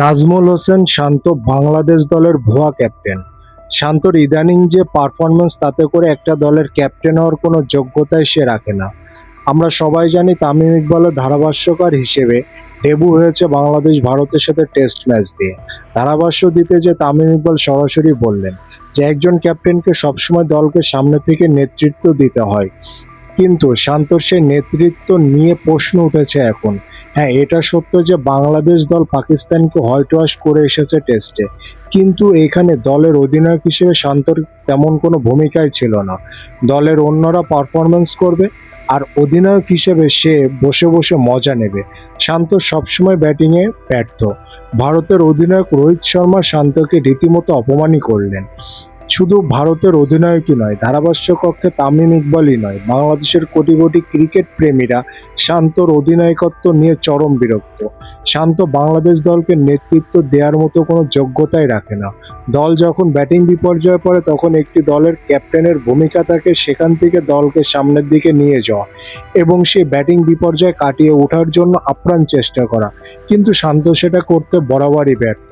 নাজমুল হোসেন শান্ত বাংলাদেশ দলের ভুয়া ক্যাপ্টেন। শান্তর ইদানিং যে পারফরমেন্স তাতে করে একটা দলের ক্যাপ্টেন হওয়ার কোনো যোগ্যতাই সে রাখে না। আমরা সবাই জানি তামিম ইকবালের ধারাভাষ্যকার হিসেবে ডেবু হয়েছে বাংলাদেশ ভারতের সাথে টেস্ট ম্যাচ দিয়ে। ধারাভাষ্য দিতে যে তামিম ইকবাল সরাসরি বললেন যে, একজন ক্যাপ্টেনকে সবসময় দলকে সামনে থেকে নেতৃত্ব দিতে হয়। কিন্তু সেই নেতৃত্ব নিয়ে প্রশ্ন উঠেছে এখন। হ্যাঁ এটা সত্য যে বাংলাদেশ দল পাকিস্তানকে হোয়াইট ওয়াশ করে এসেছে টেস্টে। কিন্তু এখানে দলের অধিনায়ক হিসেবে শান্তর তেমন কোনো ভূমিকাই ছিল না। দলের অন্যরা পারফরমেন্স করবে আর অধিনায়ক হিসেবে সে বসে বসে মজা নেবে। শান্ত সবসময় ব্যাটিংয়ে ব্যর্থ। ভারতের অধিনায়ক রোহিত শর্মা শান্তকে রীতিমতো অপমানই করলেন। শুধু ভারতের অধিনায়কই নয়, ধারাভাষ্য কক্ষে তামিম ইকবালই নয়, বাংলাদেশের কোটি কোটি ক্রিকেট প্রেমীরা শান্তর অধিনায়কত্ব নিয়ে চরম বিরক্ত। শান্ত বাংলাদেশ দলকে নেতৃত্ব দেওয়ার মতো কোনো যোগ্যতাই রাখে না। দল যখন ব্যাটিং বিপর্যয়ে পড়ে, তখন একটি দলের ক্যাপ্টেনের ভূমিকা থাকে সেখান থেকে দলকে সামনের দিকে নিয়ে যাওয়া এবং সেই ব্যাটিং বিপর্যয় কাটিয়ে ওঠার জন্য আপ্রাণ চেষ্টা করা। কিন্তু শান্ত সেটা করতে বরাবরই ব্যর্থ।